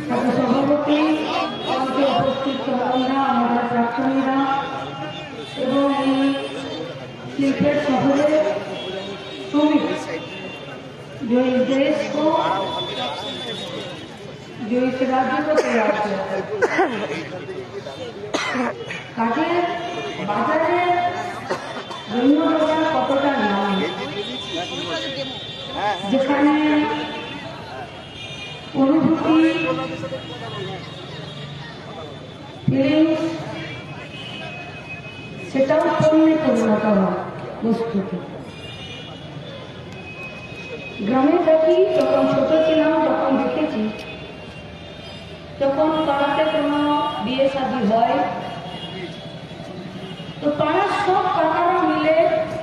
সাথে সভাপতি আমাকে উপস্থিত সভাপতিরা আমাদের প্রাক্তনীরা এবং এই শিল্পের শহরে শ্রমিক जो इस देश को जो इस राज्य को तैयार किया কাজের বাজারে অন্য বাজার কতটা নাম যেখানে অনুভূতি সেটাও পণ্যে পরিণত হয় বস্তুতে। গ্রামে থাকি, যখন ছোট ছিলাম, তখন দেখেছি, যখন পাড়াতে কোনো বিয়ে শাদী হয়, তো পাড়ার সব কাকারা মিলে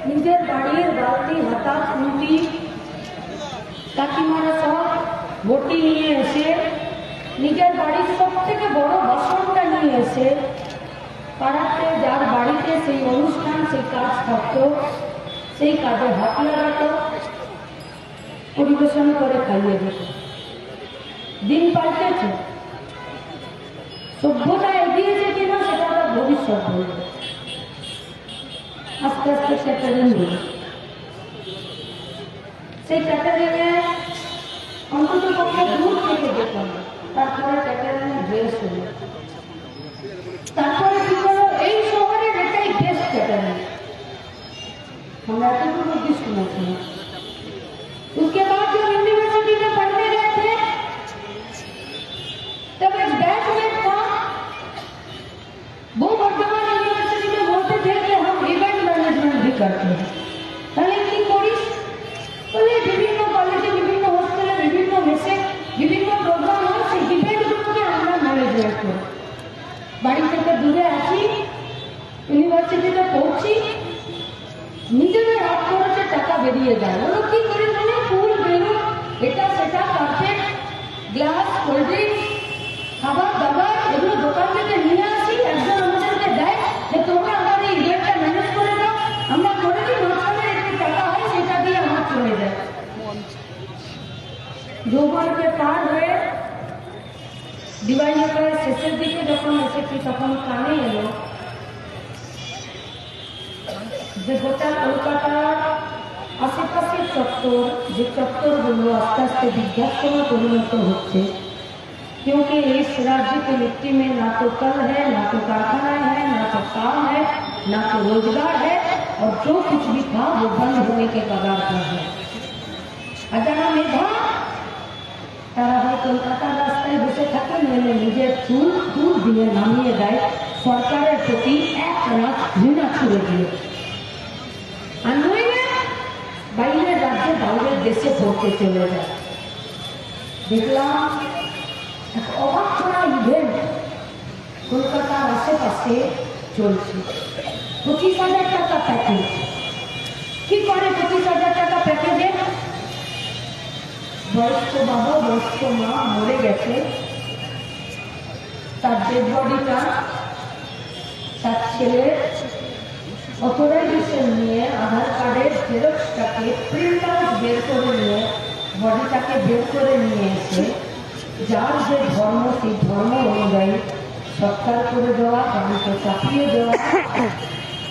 নিজের বাড়ির বালতি হাতা খুঁটি, কাকিমারা সব বটি নিয়ে এসে, নিজের বাড়ির সব থেকে বড় বাসনটা নিয়ে এসে পাড়াতে যার বাড়িতে সেই অনুষ্ঠান, সেই কাজ থাকতো, সেই কাজে হাত লাগাতো, পরিবেশন করে খাইয়ে দিত। দিন পাল্টেছে। সভ্যতা এগিয়েছে কিনা, সেটা আমরা ভবিষ্যৎ বলব। আস্তে আস্তে হল। সেই ক্যাটারিংয়ে অন্তত পক্ষে দূর থেকে যেতাম তারপরে ক্যাটারিং ড্রেস হলো তারপরে কি হলো এই শহরের এটাই বেস্ট ক্যাটারিং আমরা এতটুকু কি শুনেছি उसके बाद जब यूनिवर्सिटी में पढ़ने गए थे तब एक बैचमेट था वो वर्धमान यूनिवर्सिटी में बोलते थे कि हम इवेंट मैनेजमेंट भी करते हैं বেরিয়ে যায়। ওরা কি করে মানে ফুল বেলুন এটা সেটা কার্পেট গ্লাস কোল্ড ড্রিঙ্কস খাবার, দাবার এগুলো দোকান থেকে নিয়ে আসি। একজন আমাদেরকে দেয় যে, তোমরা আমার এই ইভেন্টটা ম্যানেজ করে দাও আমরা করে দিই, মাঝখানে একটু টাকা হয়, সেটা দিয়ে আমার চলে যায়। যৌবনকে পার হয়ে দিবালিকার শেষের দিকে যখন এসেছি, তখন কানে এলো যে গোটা কলকাতার আশেপাশের চত্বর যে চত্বরগুলো আস্তে আস্তে বিজ্ঞাপনে পরিণত হচ্ছে क्योंकि इस राज्य की मिट्टी में ना तो कल है ना तो कारखाना है ना तो काम है ना तो रोजगार है और जो कुछ भी था वो बंद होने के कगार पर है আর যারা মেধা তারা হয় কলকাতার রাস্তায় বসে থাকে নইলে নিজের চুল চুল দিয়ে নামিয়ে দেয় সরকারের প্রতি এক রাত ঘৃণা ছুড়ে দিয়ে দেশে পড়তে চলে যায়। দেখলাম অবাক করা ইভেন্ট কলকাতার আশেপাশে চলছে। পঁচিশ হাজার টাকা প্যাকেজ কি করে পঁচিশ হাজার টাকা প্যাকেজে বয়স্ক বাবা, বয়স্ক মা মরে গেছে। তার ডেড বডিটা তার ছেলের অথরাইজেশন নিয়ে আধার কার্ডের জেরক্সটাকে প্রিন্ট আউট বের করে নিয়ে, বডিটাকে বের করে নিয়ে এসে যার যে ধর্ম, সেই ধর্ম অনুযায়ী সৎকার করে দেওয়া গানকে চাপিয়ে দেওয়া।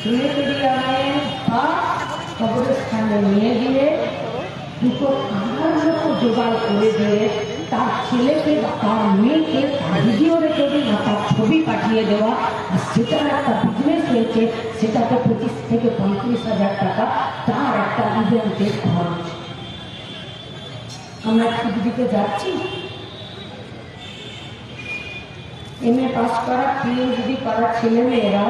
ক্রিয়েটেরিয়ামে বা কবরস্থানে নিয়ে গিয়ে দুটো কাঁদার জোগাড় করে দিয়ে তার ছেলেকে বা তার মেয়েকে ভিডিও রেকর্ডিং বা তার ছবি পাঠিয়ে দেওয়া। আর সেটার একটা বিজনেস হয়েছে সেটাতে পঁচিশ থেকে পঁয়ত্রিশ হাজার টাকা তার একটা ইভেন্টের খরচ। আমরা ছুট যাচ্ছি। এম এ পাস করা পিএইচডি করা ছেলে মেয়েরা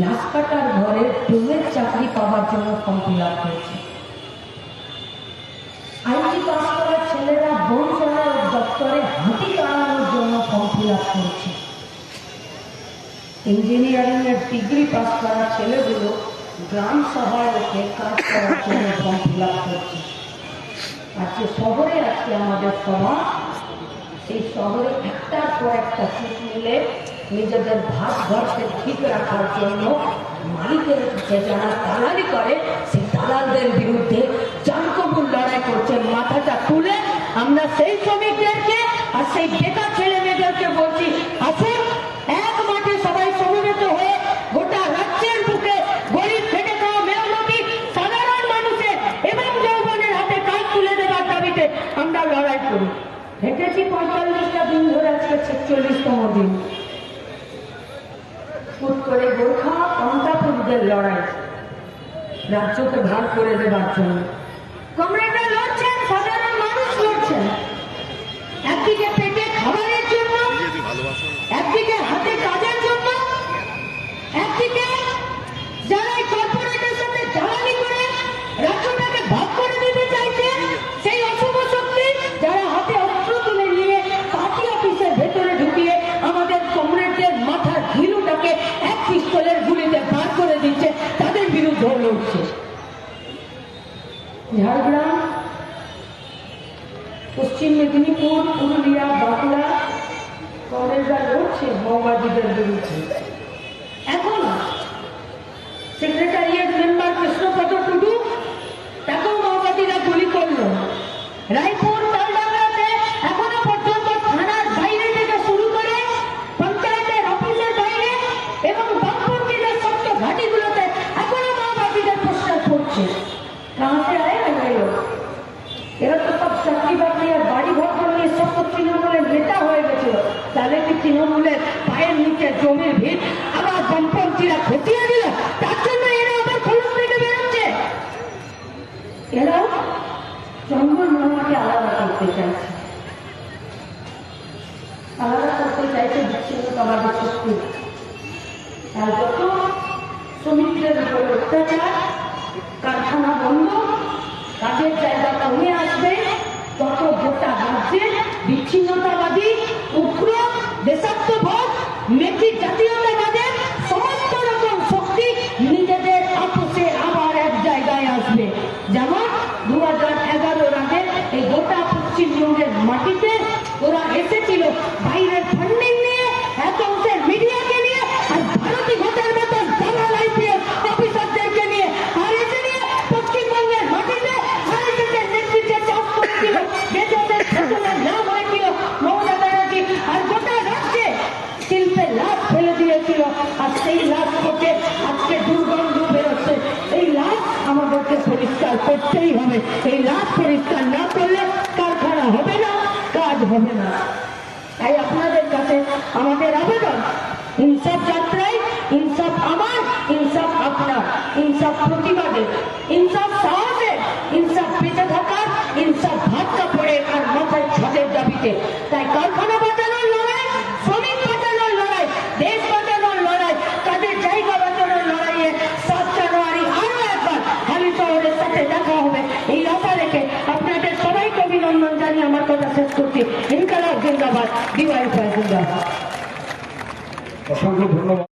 লাশ কাটার ঘরে টোলের চাকরি পাওয়ার জন্য ফর্ম ফিল আপ করেছে। আইটি পাস করা ছেলেরা বন চড়ার দপ্তরে হাতি তাড়ানোর জন্য ফর্ম ফিল আপ করেছে। ইঞ্জিনিয়ারিং এর ডিগ্রি পাস করা ছেলেগুলো গ্রাম সভায় সহায়কে কাজ করার জন্য ফর্ম ফিল আপ করছে। আজকে শহরে, আজকে আমাদের সমাজ সেই শহরে একটার পর একটা সিট মিলে নিজেদের ভাত ঘরকে ঠিক রাখার জন্য মালিকের কাছে যারা দালালি করে, সেই দালালদের বিরুদ্ধে জানকবুল লড়াই করছে। মাথাটা তুলে আমরা সেই শ্রমিকদেরকে আর সেই দাবিতে আমরা লড়াই করি। হেঁটেছি পঁয়তাল্লিশটা দিন ধরে আজকে ছেচল্লিশতম দিন। ফুট করে গোর্খা পন্থাপুরদের লড়াই। রাজ্যকে ভাগ করে দেবার জন্য। কমরে পুরুলিয়া, বাঁকুড়া কংগ্রেসরা লড়ছে মাওবাদীদের বিরুদ্ধে। এখন সেক্রেটারিয়েট মেম্বার কৃষ্ণপদ টুডু, তাকেও মাওবাদীরা গুলি করল। রায়পুর সবার চক্ষু তারপর শ্রমিকদের উপর অত্যাচার, কারখানা বন্ধ, কাজের জায়গা কমে আসবে তত গোটা রাজ্যে বিচ্ছিন্নতাবাদী সেই লাশ থেকে আজকে দুর্গন্ধ বেরোচ্ছে। এই লাশ আমাদেরকে পরিষ্কার করতেই হবে। এই লাশ পরিষ্কার না করলে কারখানা হবে না, কাজ হবে না। তাই আপনাদের কাছে আমাদের আবেদন, ইনসাফ যাত্রায়, ইনসাফ আমার, ইনসাফ আপনার, ইনসাফ প্রতিবাদে ইনসাফ সাহসে ইনসাফ বেঁচে থাকার, ইনসাফ ভাত কাপড়ে আর মাথায় ছাদের দাবিতে। 磕头了吗？